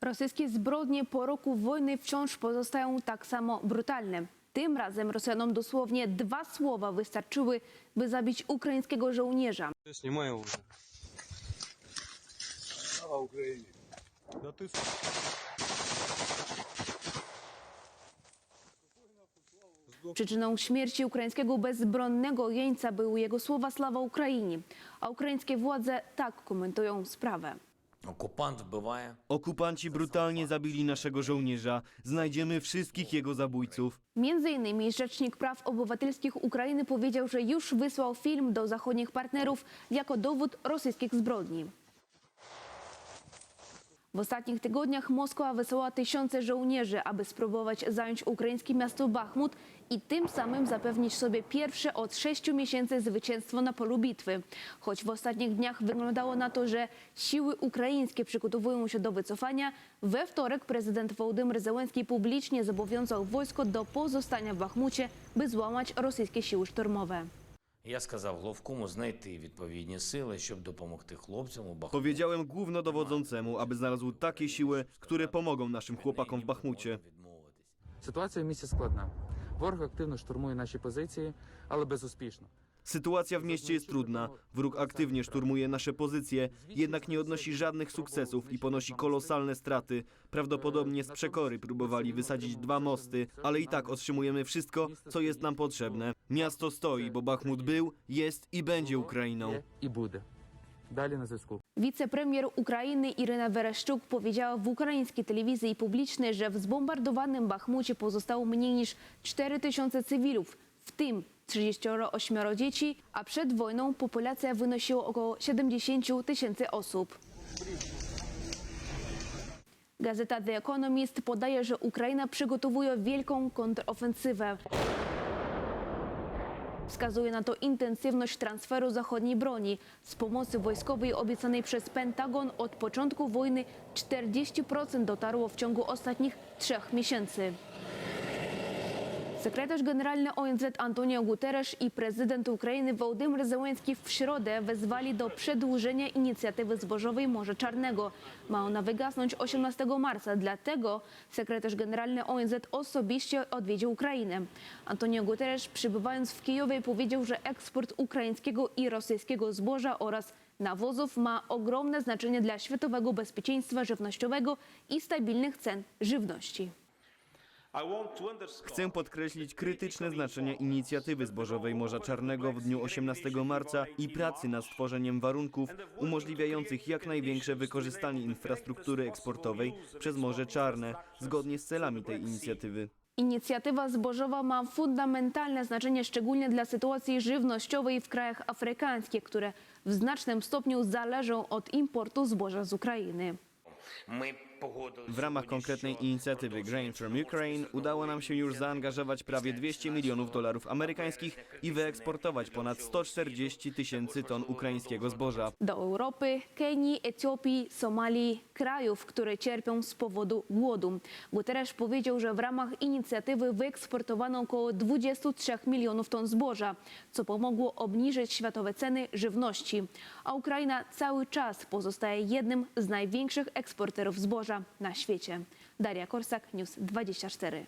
Rosyjskie zbrodnie po roku wojny wciąż pozostają tak samo brutalne. Tym razem Rosjanom dosłownie dwa słowa wystarczyły, by zabić ukraińskiego żołnierza. Я снимаю уже. Слава Україні! Да ты Przyczyną śmierci ukraińskiego bezbronnego jeńca były jego słowa Sława Ukrainie, a ukraińskie władze tak komentują sprawę. Окупант вбиває. Okupanci brutalnie zabili naszego żołnierza. Znajdziemy wszystkich jego zabójców. Między innymi Rzecznik Praw Obywatelskich Ukrainy powiedział, że już wysłał film do zachodnich partnerów jako dowód rosyjskich zbrodni. W ostatnich tygodniach Moskwa wysłała tysiące żołnierzy, aby spróbować zająć ukraińskie miasto Bachmut i tym samym zapewnić sobie pierwsze od sześciu miesięcy zwycięstwo na polu bitwy. Choć w ostatnich dniach wyglądało na to, że siły ukraińskie przygotowują się do wycofania, we wtorek prezydent Wołodymyr Zełenski publicznie zobowiązał wojsko do pozostania w Bachmucie, by złamać rosyjskie siły szturmowe. Я сказав главкому знайти відповідні сили, щоб допомогти хлопцям у Бахмуті. Powiedziałem głównodowodzącemu, aby znalazł takie siły, które pomogą naszym chłopakom w Bachmucie. Відмовитись. Ситуація в місті складна. Ворог активно штурмує наші позиції, але безуспішно. Sytuacja w mieście jest trudna. Wróg aktywnie szturmuje nasze pozycje, jednak nie odnosi żadnych sukcesów i ponosi kolosalne straty. Prawdopodobnie z przekory próbowali wysadzić dwa mosty, ale i tak otrzymujemy wszystko, co jest nam potrzebne. Miasto stoi, bo Bachmut był, jest i będzie Ukrainą. I będzie. Dalej na zysku. Wicepremier Ukrainy Iryna Wereszczuk powiedziała w ukraińskiej telewizji publicznej, że w zbombardowanym Bachmucie pozostało mniej niż 4000 cywilów, w tym 38 dzieci, a przed wojną populacja wynosiła około 70 tysięcy osób. Gazeta The Economist podaje, że Ukraina przygotowuje wielką kontrofensywę. Wskazuje na to intensywność transferu zachodniej broni. Z pomocy wojskowej obiecanej przez Pentagon od początku wojny 40% dotarło w ciągu ostatnich trzech miesięcy. Sekretarz generalny ONZ Antonio Guterres i prezydent Ukrainy Wołodymyr Zełenski w środę wezwali do przedłużenia inicjatywy zbożowej Morza Czarnego. Ma ona wygasnąć 18 marca, dlatego sekretarz generalny ONZ osobiście odwiedził Ukrainę. Antonio Guterres przybywając w Kijowie powiedział, że eksport ukraińskiego i rosyjskiego zboża oraz nawozów ma ogromne znaczenie dla światowego bezpieczeństwa żywnościowego i stabilnych cen żywności. Chcę podkreślić krytyczne znaczenie inicjatywy zbożowej Morza Czarnego w dniu 18 marca i pracy nad stworzeniem warunków umożliwiających jak największe wykorzystanie infrastruktury eksportowej przez Morze Czarne, zgodnie z celami tej inicjatywy. Inicjatywa zbożowa ma fundamentalne znaczenie szczególnie dla sytuacji żywnościowej w krajach afrykańskich, które w znacznym stopniu zależą od importu zboża z Ukrainy. W ramach konkretnej inicjatywy Grain from Ukraine udało nam się już zaangażować prawie 200 milionów dolarów amerykańskich i wyeksportować ponad 140 tysięcy ton ukraińskiego zboża. Do Europy, Kenii, Etiopii, Somalii, krajów, które cierpią z powodu głodu. Guterres powiedział, że w ramach inicjatywy wyeksportowano około 23 milionów ton zboża, co pomogło obniżyć światowe ceny żywności. A Ukraina cały czas pozostaje jednym z największych eksporterów eksporterów zboża na świecie. Daria Korsak, News 24.